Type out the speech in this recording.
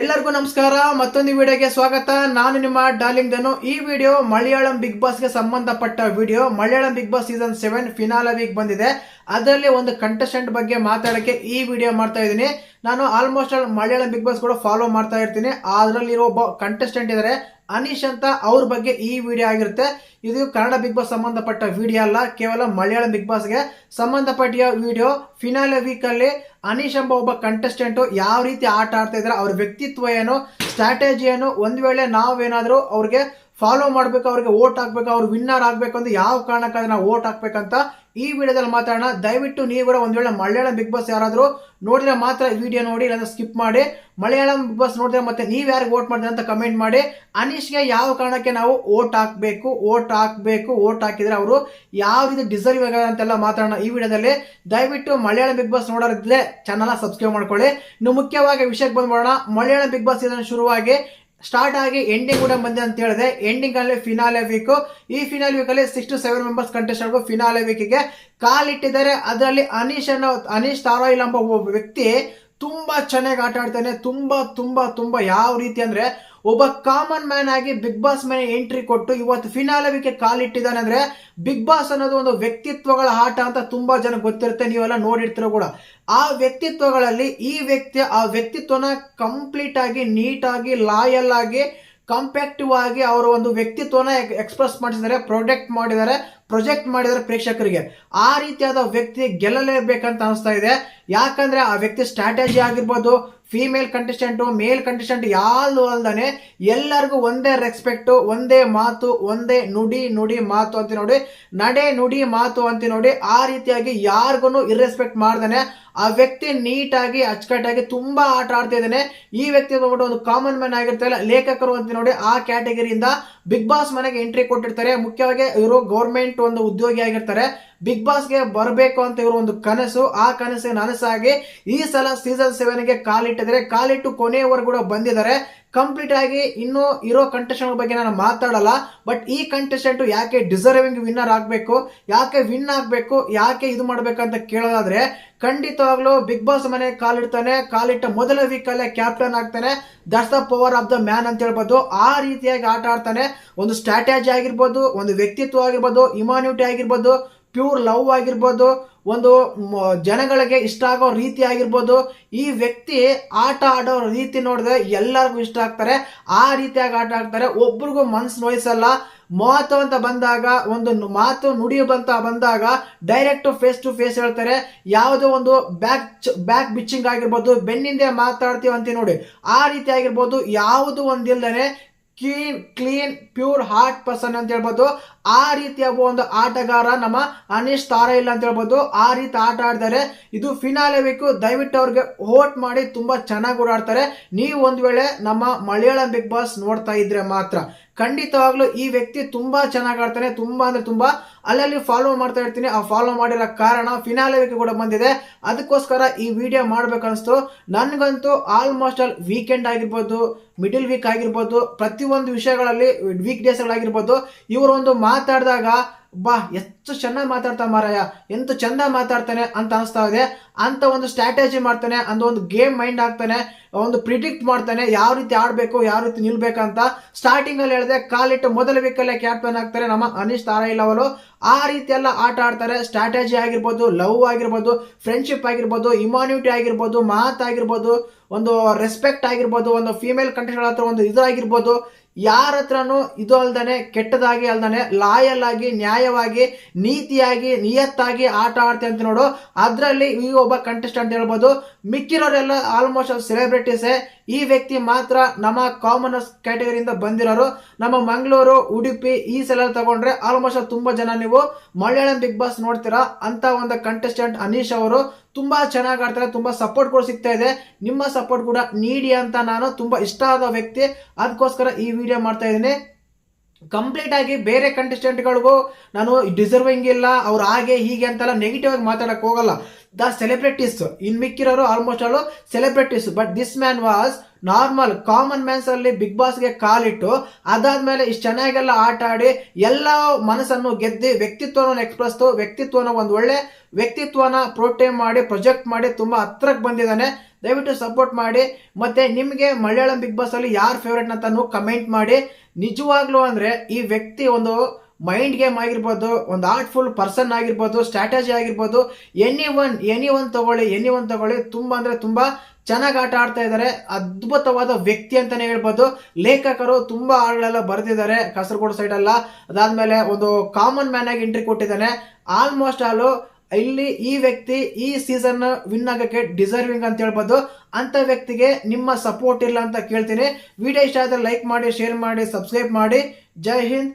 ಎಲ್ಲರಿಗೂ ನಮಸ್ಕಾರ. ಮತ್ತೊಂದು ವಿಡಿಯೋಗೆ ಸ್ವಾಗತ. ನಾನು ನಿಮ್ಮ ಡಾರ್ಲಿಂಗ್ ಧನು. ಈ ವಿಡಿಯೋ ಮಲಯಾಳಂ ಬಿಗ್ ಬಾಸ್ಗೆ ಸಂಬಂಧಪಟ್ಟ video. Malayalam big boss season seven finale week ಬಂದಿದೆ. ಅದರಲ್ಲಿ ಒಂದು ಕಂಟೆಸ್ಟೆಂಟ್ ಬಗ್ಗೆ ಮಾತಾಡಕ್ಕೆ ಈ ವಿಡಿಯೋ ಮಾಡ್ತಾ ಇದ್ದೀನಿ. ನಾನು almost all Malayalam big boss ಕೂಡ ಫಾಲೋ ಮಾಡ್ತಾ ಇರ್ತೀನಿ. ಅದರಲ್ಲಿರೋ ಒಬ್ಬ ಕಂಟೆಸ್ಟೆಂಟ್ ಇದ್ದಾರೆ ಅನೀಶ್ ಅಂತ ಅವ್ರ ಬಗ್ಗೆ ಈ ವಿಡಿಯೋ ಆಗಿರುತ್ತೆ. ಇದು ಕನ್ನಡ ಬಿಗ್ ಬಾಸ್ ಸಂಬಂಧಪಟ್ಟ ವಿಡಿಯೋ ಅಲ್ಲ, ಕೇವಲ ಮಲಯಾಳಂ ಬಿಗ್ ಬಾಸ್ಗೆ ಸಂಬಂಧಪಟ್ಟ ವಿಡಿಯೋ ಫಿನಾಲೆ ವೀಕಲ್ಲಿ ಅನೀಶ್ ಎಂಬ ಒಬ್ಬ ಕಂಟೆಸ್ಟೆಂಟ್ ಯಾವ ರೀತಿ ಆಟ ಆಡ್ತಾ ಇದ್ದಾರೆ, ಅವ್ರ ವ್ಯಕ್ತಿತ್ವ ಏನು ಸ್ಟ್ರಾಟಜಿ ಏನು, ಒಂದ್ ವೇಳೆ ನಾವೇನಾದರೂ ಅವ್ರಿಗೆ ಫಾಲೋ ಮಾಡ್ಬೇಕು, ಅವ್ರಿಗೆ ವೋಟ್ ಹಾಕ್ಬೇಕು, ಅವ್ರು ವಿನ್ನರ್ ಆಗ್ಬೇಕು ಅಂತ ಯಾವ ಕಾರಣಕ್ಕಾದ್ರೆ ನಾವು ವೋಟ್ ಹಾಕ್ಬೇಕಂತ ಈ ವಿಡಿಯೋದಲ್ಲಿ ಮಾತಾಡೋಣ. ದಯವಿಟ್ಟು ನೀವು ಒಂದ್ ವೇಳೆ ಮಲಯಾಳಂ ಬಿಗ್ ಬಾಸ್ ಯಾರಾದರೂ ನೋಡಿದ್ರೆ ಮಾತ್ರ ಈ ವಿಡಿಯೋ ನೋಡಿ, ಇಲ್ಲಾಂದ್ರೆ ಸ್ಕಿಪ್ ಮಾಡಿ. ಮಲಯಾಳಂ ಬಿಗ್ ಬಾಸ್ ನೋಡಿದ್ರೆ ಮತ್ತೆ ನೀವು ಯಾರಿಗೆ ವೋಟ್ ಮಾಡಿದ್ರೆ ಅಂತ ಕಮೆಂಟ್ ಮಾಡಿ. ಅನೀಶ್ಗೆ ಯಾವ ಕಾರಣಕ್ಕೆ ನಾವು ವೋಟ್ ಹಾಕ್ಬೇಕು ವೋಟ್ ಹಾಕ್ಬೇಕು ವೋಟ್ ಹಾಕಿದ್ರೆ ಅವರು ಯಾವ ರೀತಿ ಡಿಸರ್ವ್ ಆಗಲ್ಲ ಅಂತೆಲ್ಲ ಮಾತಾಡೋಣ ಈ ವಿಡಿಯೋದಲ್ಲಿ. ದಯವಿಟ್ಟು ಮಲಯಾಳಂ ಬಿಗ್ ಬಾಸ್ ನೋಡೋರಿದ್ರೆ ಚಾನಲ್ ಸಬ್ಸ್ಕ್ರೈಬ್ ಮಾಡ್ಕೊಳ್ಳಿ. ಇನ್ನು ಮುಖ್ಯವಾಗಿ ವಿಷಯಕ್ಕೆ ಬಂದ್ಬೋಣ ಮಲಯಾಳಂ ಬಿಗ್ ಬಾಸ್ ಇದನ್ನು ಶುರುವಾಗಿ ಸ್ಟಾರ್ಟ್ ಆಗಿ ಎಂಡಿಂಗ್ ಕೂಡ ಬಂದೆ ಅಂತ ಹೇಳಿದೆ. ಎಂಡಿಂಗ್ ಅಲ್ಲಿ ಫಿನಾಲೆ ವೀಕ್ ಈ ಫಿನಾಲ್ ವೀಕ್ ಅಲ್ಲಿ six to seven members contestant finale ವೀಕ್ಗೆ ಕಾಲಿಟ್ಟಿದ್ದಾರೆ. ಅದರಲ್ಲಿ ಅನೀಶ್ ಅನ್ನೋ ಅನೀಶ್ ತಾರೋಯಿಲ್ ಎಂಬ ಒಬ್ಬ ವ್ಯಕ್ತಿ ತುಂಬಾ ಚೆನ್ನಾಗಿ ಆಟ ಆಡ್ತಾನೆ, ತುಂಬಾ ತುಂಬಾ ತುಂಬಾ ಯಾವ ರೀತಿ ಅಂದ್ರೆ ಒಬ್ಬ ಕಾಮನ್ ಮ್ಯಾನ್ ಆಗಿ ಬಿಗ್ ಬಾಸ್ ಮೇಲೆ ಎಂಟ್ರಿ ಕೊಟ್ಟು ಇವತ್ತು ಫಿನಾಲವಿಗೆ ಕಾಲಿಟ್ಟಿದ್ದಾನೆ ಅಂದ್ರೆ ಬಿಗ್ ಬಾಸ್ ಅನ್ನೋದು ಒಂದು ವ್ಯಕ್ತಿತ್ವಗಳ ಆಟ ಅಂತ ತುಂಬಾ ಜನ ಗೊತ್ತಿರುತ್ತೆ, ನೀವೆಲ್ಲ ನೋಡಿರ್ತೀರೋ ಕೂಡ. ಆ ವ್ಯಕ್ತಿತ್ವಗಳಲ್ಲಿ ಈ ವ್ಯಕ್ತಿ, ಆ ವ್ಯಕ್ತಿತ್ವನ ಕಂಪ್ಲೀಟ್ ಆಗಿ ನೀಟಾಗಿ ಲಾಯಲ್ ಆಗಿ ಕಂಪ್ಯಾಕ್ಟಿವ್ ಆಗಿ ಅವರ ಒಂದು ವ್ಯಕ್ತಿತ್ವನ ಎಕ್ಸ್ಪ್ರೆಸ್ ಮಾಡಿದ್ದಾರೆ ಪ್ರೊಟೆಕ್ಟ್ ಮಾಡಿದ್ದಾರೆ ಪ್ರೊಜೆಕ್ಟ್ ಮಾಡಿದ್ದಾರೆ ಪ್ರೇಕ್ಷಕರಿಗೆ. ಆ ರೀತಿಯಾದ ವ್ಯಕ್ತಿ ಗೆಲ್ಲಲೇಬೇಕಂತ ಅನಿಸ್ತಾ ಇದೆ. ಯಾಕಂದ್ರೆ ಆ ವ್ಯಕ್ತಿ ಸ್ಟ್ರಾಟಜಿ ಆಗಿರ್ಬೋದು ಫಿಮೇಲ್ ಕಂಟೆಸ್ಟೆಂಟು ಮೇಲ್ ಕಂಟೆಸ್ಟೆಂಟ್ ಯಾವುದು ಅಲ್ದಾನೆ ಎಲ್ಲರಿಗೂ ಒಂದೇ ರೆಸ್ಪೆಕ್ಟು ಒಂದೇ ಮಾತು, ಒಂದೇ ನುಡಿ ನುಡಿ ಮಾತು ಅಂತ ನೋಡಿ, ನಡೆ ನುಡಿ ಮಾತು ಅಂತ ನೋಡಿ ಆ ರೀತಿಯಾಗಿ ಯಾರಿಗೂ ಇರ್ರೆಸ್ಪೆಕ್ಟ್ ಮಾಡ್ದಾನೆ. ಆ ವ್ಯಕ್ತಿ ನೀಟಾಗಿ, ಅಚ್ಚುಕಟ್ಟಾಗಿ ತುಂಬ ಆಟ ಆಡ್ತಾ ಇದ್ದಾನೆ. ಈ ವ್ಯಕ್ತಿ ಬಂದ್ಬಿಟ್ಟು ಒಂದು ಕಾಮನ್ ಮ್ಯಾನ್ ಆಗಿರ್ತಾರೆ ಲೇಖಕರು ಅಂತ ನೋಡಿ ಆ ಕ್ಯಾಟಗರಿಯಿಂದ ಬಿಗ್ ಬಾಸ್ ಮನೆಗೆ ಎಂಟ್ರಿ ಕೊಟ್ಟಿರ್ತಾರೆ. ಮುಖ್ಯವಾಗಿ ಇವರು ಗೌರ್ಮೆಂಟ್ ಒಂದು ಉದ್ಯೋಗಿ ಆಗಿರ್ತಾರೆ. ಬಿಗ್ ಬಾಸ್ಗೆ ಬರಬೇಕು ಅಂತ ಇವರು ಒಂದು ಕನಸು. ಆ ಕನಸೇ ನನಸಾಗಿ ಈ ಸಲ ಸೀಸನ್ ಸೆವೆನ್ಗೆ ಕಾಲಿಟ್ಟಿದ್ರೆ ಕಾಲಿಟ್ಟು ಕೊನೆಯವರೆಗೂ ಕೂಡ ಬಂದಿದ್ದಾರೆ. ಕಂಪ್ಲೀಟ್ ಆಗಿ ಇನ್ನು ಇರೋ ಕಂಟೆಸ್ಟೆಂಟ್ ಬಗ್ಗೆ ನಾನು ಮಾತಾಡಲ್ಲ. ಬಟ್ ಈ ಕಂಟೆಸ್ಟೆಂಟ್ ಯಾಕೆ ಡಿಸರ್ವಿಂಗ್ ವಿನ್ನರ್ ಆಗಬೇಕು? ಯಾಕೆ ವಿನ್ ಆಗಬೇಕು? ಯಾಕೆ ಇದು ಮಾಡಬೇಕಂತ ಕೇಳೋದಾದ್ರೆ, ಖಂಡಿತವಾಗ್ಲೂ ಬಿಗ್ ಬಾಸ್ ಮನೆ ಕಾಲಿಡ್ತಾನೆ ಕಾಲಿಟ್ಟ ಮೊದಲ ವೀಕ್ ಅಲ್ಲೇ ಕ್ಯಾಪ್ಟನ್ ಆಗ್ತಾನೆ. That's the power of the man ಅಂತ ಹೇಳ್ಬೋದು. ಆ ರೀತಿಯಾಗಿ ಆಟ ಆಡ್ತಾನೆ. ಒಂದು ಸ್ಟ್ರಾಟಜಿ ಆಗಿರ್ಬೋದು, ಒಂದು ವ್ಯಕ್ತಿತ್ವ ಆಗಿರ್ಬೋದು ಇಮ್ಯುನಿಟಿ ಆಗಿರ್ಬೋದು. ಪ್ಯೂರ್ ಲವ್ ಆಗಿರ್ಬೋದು, ಒಂದು ಜನಗಳಿಗೆ ಇಷ್ಟ ಆಗೋ ರೀತಿ ಆಗಿರ್ಬೋದು, ಈ ವ್ಯಕ್ತಿ ಆಟ ಆಡೋ ರೀತಿ ನೋಡಿದ್ರೆ ಎಲ್ಲರಿಗೂ ಇಷ್ಟ ಆಗ್ತಾರೆ. ಆ ರೀತಿಯಾಗಿ ಆಟ ಆಡ್ತಾರೆ. ಒಬ್ರಿಗೂ ಮನ್ಸು ನೋಯಿಸಲ್ಲ. ಮಾತು ಅಂತ ಬಂದಾಗ, ಒಂದು ಮಾತು ನುಡಿ ಬಂತ, ಬಂದಾಗ ಡೈರೆಕ್ಟ್ ಫೇಸ್ ಟು ಫೇಸ್ ಹೇಳ್ತಾರೆ. ಯಾವುದೋ ಒಂದು ಬ್ಯಾಕ್ ಬ್ಯಾಕ್ ಬಿಚ್ಚಿಂಗ್ ಆಗಿರ್ಬೋದು. ಬೆನ್ನಿಂದೆ ಮಾತಾಡ್ತೀವಿ ಅಂತ ನೋಡಿ. ಆ ರೀತಿ ಆಗಿರ್ಬೋದು. ಯಾವುದು ಒಂದಿಲ್ದೇನೆ clean clean, pure heart person ಅಂತ ಹೇಳ್ಬೋದು. ಆ ರೀತಿಯ ಒಂದು ಆಟಗಾರ ನಮ್ಮ ಅನೀಶ್ ಇಲ್ಲ ಅಂತ ಹೇಳ್ಬೋದು. ಆ ರೀತಿ ಆಟ ಆಡ್ತಾರೆ ಇದು ಫಿನಾಲೆ ಬೇಕು. ದಯವಿಟ್ಟು ಅವ್ರಿಗೆ ವೋಟ್ ಮಾಡಿ ತುಂಬಾ ಚೆನ್ನಾಗಿ ಓಡಾಡ್ತಾರೆ. ನೀವು ಒಂದ್ ವೇಳೆ ನಮ್ಮ ಮಲಯಾಳಂ ಬಿಗ್ ಬಾಸ್ ನೋಡ್ತಾ ಇದ್ರೆ ಮಾತ್ರ. ಖಂಡಿತವಾಗ್ಲೂ ಈ ವ್ಯಕ್ತಿ ತುಂಬಾ ಚೆನ್ನಾಗಿ ಆಡ್ತಾನೆ, ತುಂಬಾ ಅಂದ್ರೆ ತುಂಬಾ ಅಲ್ಲಲ್ಲಿ ಫಾಲೋ ಮಾಡ್ತಾ ಇರ್ತೀನಿ. ಆ ಫಾಲೋ ಮಾಡಿರೋ ಕಾರಣ ಫಿನಾಲೆ ಕೂಡ ಬಂದಿದೆ. ಅದಕ್ಕೋಸ್ಕರ ಈ ವಿಡಿಯೋ ಮಾಡ್ಬೇಕನ್ನಿಸ್ತು ನನ್ಗಂತೂ ಆಲ್ಮೋಸ್ಟ್ ಆಲ್ ವೀಕೆಂಡ್ ಆಗಿರ್ಬೋದು ಮಿಡಿಲ್ ವೀಕ್ ಆಗಿರ್ಬೋದು, ಪ್ರತಿಯೊಂದು ವಿಷಯಗಳಲ್ಲಿ ವೀಕ್ ಡೇಸ್ಗಳಾಗಿರ್ಬೋದು ಇವರು ಒಂದು ಮಾತಾಡಿದಾಗ ಬಾ, ಎಷ್ಟು ಚೆನ್ನಾಗಿ ಮಾತಾಡ್ತಾ ಮಾರಾಯ, ಎಂತ ಚಂದ ಮಾತಾಡ್ತಾನೆ ಅಂತ ಅನಿಸ್ತಾ ಇದೆ. ಅಂತ ಒಂದು ಸ್ಟ್ರಾಟಜಿ ಮಾಡ್ತಾನೆ, ಅಂತ ಒಂದು ಗೇಮ್ ಮೈಂಡ್ ಆಗ್ತಾನೆ ಒಂದು ಪ್ರಿಡಿಕ್ಟ್ ಮಾಡ್ತಾನೆ, ಯಾವ ರೀತಿ ಆಡಬೇಕು, ಯಾವ ರೀತಿ ನಿಲ್ಬೇಕಂತ. ಸ್ಟಾರ್ಟಿಂಗ್ ಅಲ್ಲಿ ಹೇಳಿದೆ, ಕಾಲಿಟ್ಟು ಮೊದಲ ವೀಕಲ್ಲೇ ಕ್ಯಾಪ್ಟನ್ ಆಗ್ತಾರೆ, ನಮ್ಮ ಅನೀಶ್ ತಾರಾಯಿಲ್ ಅವರು ಆ ರೀತಿ ಎಲ್ಲ ಆಟ ಆಡ್ತಾರೆ ಸ್ಟ್ರಾಟಜಿ ಆಗಿರ್ಬೋದು ಲವ್ ಆಗಿರ್ಬೋದು ಫ್ರೆಂಡ್ಶಿಪ್ ಆಗಿರ್ಬೋದು ಇಮ್ಯುನಿಟಿ ಆಗಿರ್ಬೋದು ಮಾತಾಗಿರ್ಬೋದು ಒಂದು ರೆಸ್ಪೆಕ್ಟ್ ಆಗಿರ್ಬೋದು, ಒಂದು ಫೀಮೇಲ್ ಕಂಟ್ರಿಗಳ ಹತ್ರ ಒಂದು ಇದಾಗಿರ್ಬೋದು ಯಾರ ಹತ್ರನೂ ಇದು ಅಲ್ದಾನೆ, ಕೆಟ್ಟದಾಗಿ ಅಲ್ದಾನೆ ಲಾಯಲ್ ಆಗಿ ನ್ಯಾಯವಾಗಿ, ನೀತಿಯಾಗಿ, ನಿಯತ್ತಾಗಿ ಆಟ ಆಡ್ತೆ ಅಂತ ನೋಡು. ಅದರಲ್ಲಿ ಈ ಒಬ್ಬ ಕಂಟೆಸ್ಟೆಂಟ್ ಹೇಳ್ಬೋದು, ಮಿಕ್ಕಿರೋರೆಲ್ಲ ಆಲ್ಮೋಸ್ಟ್ ಸೆಲೆಬ್ರಿಟೀಸೇ ಈ ವ್ಯಕ್ತಿ ಮಾತ್ರ ನಮ್ಮ ಕಾಮನರ್ಸ್ ಕ್ಯಾಟಗರಿಯಿಂದ ಬಂದಿರೋರು. ನಮ್ಮ ಮಂಗಳೂರು, ಉಡುಪಿ, ಈ ಸಲ ತಗೊಂಡ್ರೆ ಆಲ್ಮೋಸ್ಟ್ ತುಂಬಾ ಜನ ನೀವು ಮಲಯಾಳಂ ಬಿಗ್ ಬಾಸ್ ನೋಡ್ತೀರಾ ಅಂತ ಒಂದು ಕಂಟೆಸ್ಟೆಂಟ್ ಅನೀಶ್ ಅವರು. ತುಂಬಾ ಚೆನ್ನಾಗಿ ಆಡ್ತಾರೆ, ತುಂಬಾ ಸಪೋರ್ಟ್ ಕೂಡ ಸಿಗ್ತಾ ಇದೆ. ನಿಮ್ಮ ಸಪೋರ್ಟ್ ಕೂಡ ನೀಡಿ ಅಂತ ನಾನು ತುಂಬಾ ಇಷ್ಟ ಆದ ವ್ಯಕ್ತಿ. ಅದಕ್ಕೋಸ್ಕರ ಈ ಮಾಡ್ತಾ ಇದ್ದೀನಿ. ಕಂಪ್ಲೀಟ್ ಆಗಿ ಬೇರೆ ಕಂಟೆಸ್ಟೆಂಟ್ಗಳಿಗೂ ನಾನು ಡಿಸರ್ವಿಂಗ್ ಇಲ್ಲ ಅವ್ರು ಹಾಗೆ ಹೀಗೆ ಅಂತೆಲ್ಲ ನೆಗೆಟಿವ್ ಆಗಿ ಮಾತಾಡಕ್ಕೆ ಹೋಗಲ್ಲ. The celebrities. In ಮಿಕ್ಕಿರೋರು almost all celebrities. But this man was normal common mans ಅಲ್ಲಿ ಬಿಗ್ ಬಾಸ್ಗೆ ಕಾಲಿಟ್ಟು, ಅದಾದ್ಮೇಲೆ ಇಷ್ಟು ಚೆನ್ನಾಗೆಲ್ಲ ಆಟ ಆಡಿ ಎಲ್ಲ ಮನಸ್ಸನ್ನು ಗೆದ್ದಿ, ವ್ಯಕ್ತಿತ್ವವನ್ನು ಎಕ್ಸ್ಪ್ರೆಸ್ ವ್ಯಕ್ತಿತ್ವನ ಒಂದು ಒಳ್ಳೆ ವ್ಯಕ್ತಿತ್ವನ ಪ್ರೋಟೇಮ್ ಮಾಡಿ ಪ್ರೊಜೆಕ್ಟ್ ಮಾಡಿ, ತುಂಬಾ ಹತ್ರಕ್ಕೆ ಬಂದಿದ್ದಾನೆ. ದಯವಿಟ್ಟು ಸಪೋರ್ಟ್ ಮಾಡಿ. ಮತ್ತೆ ನಿಮಗೆ ಮಲಯಾಳಂ ಬಿಗ್ ಬಾಸ್ ಅಲ್ಲಿ ಯಾರ್ ಫೇವ್ರೇಟ್ ಅಂತಾನು ಕಮೆಂಟ್ ಮಾಡಿ. ನಿಜವಾಗ್ಲೂ ಅಂದ್ರೆ ಈ ವ್ಯಕ್ತಿ ಒಂದು ಮೈಂಡ್ ಗೇಮ್ ಆಗಿರ್ಬೋದು, ಒಂದು ಆರ್ಟ್ಫುಲ್ ಪರ್ಸನ್ ಆಗಿರ್ಬೋದು ಸ್ಟ್ರಾಟಜಿ ಆಗಿರ್ಬೋದು ಎನಿ ಒನ್ ಎನಿ ಒನ್ ತಗೊಳ್ಳಿ ಎನಿ ಒನ್ ತಗೊಳ್ಳಿ ತುಂಬ ಅಂದ್ರೆ ತುಂಬ ಚೆನ್ನಾಗಿ ಆಟ ಆಡ್ತಾ ಇದ್ದಾರೆ ಅದ್ಭುತವಾದ ವ್ಯಕ್ತಿ ಅಂತಲೇ ಹೇಳ್ಬೋದು. ಲೇಖಕರು ತುಂಬ ಹಾಡುಗಳೆಲ್ಲ ಬರೆದಿದ್ದಾರೆ, ಕಾಸರಗೋಡು ಸೈಡ್ ಅದಾದಮೇಲೆ ಅದಾದ್ಮೇಲೆ ಒಂದು ಕಾಮನ್ ಮ್ಯಾನ್ ಆಗಿ ಎಂಟ್ರಿ ಕೊಟ್ಟಿದ್ದಾನೆ. ಆಲ್ಮೋಸ್ಟ್ ಆಲು ಇಲ್ಲಿ ಈ ವ್ಯಕ್ತಿ ಈ ಸೀಸನ್ ವಿನ್ ಆಗೋಕ್ಕೆ ಡಿಸರ್ವಿಂಗ್ ಅಂತ ಹೇಳ್ಬೋದು. ಅಂತ ವ್ಯಕ್ತಿಗೆ ನಿಮ್ಮ ಸಪೋರ್ಟ್ ಇಲ್ಲ ಅಂತ ಕೇಳ್ತೀನಿ. ವಿಡಿಯೋ ಇಷ್ಟ ಆದರೆ ಲೈಕ್ ಮಾಡಿ ಶೇರ್ ಮಾಡಿ ಸಬ್ಸ್ಕ್ರೈಬ್ ಮಾಡಿ. ಜೈ ಹಿಂದ್.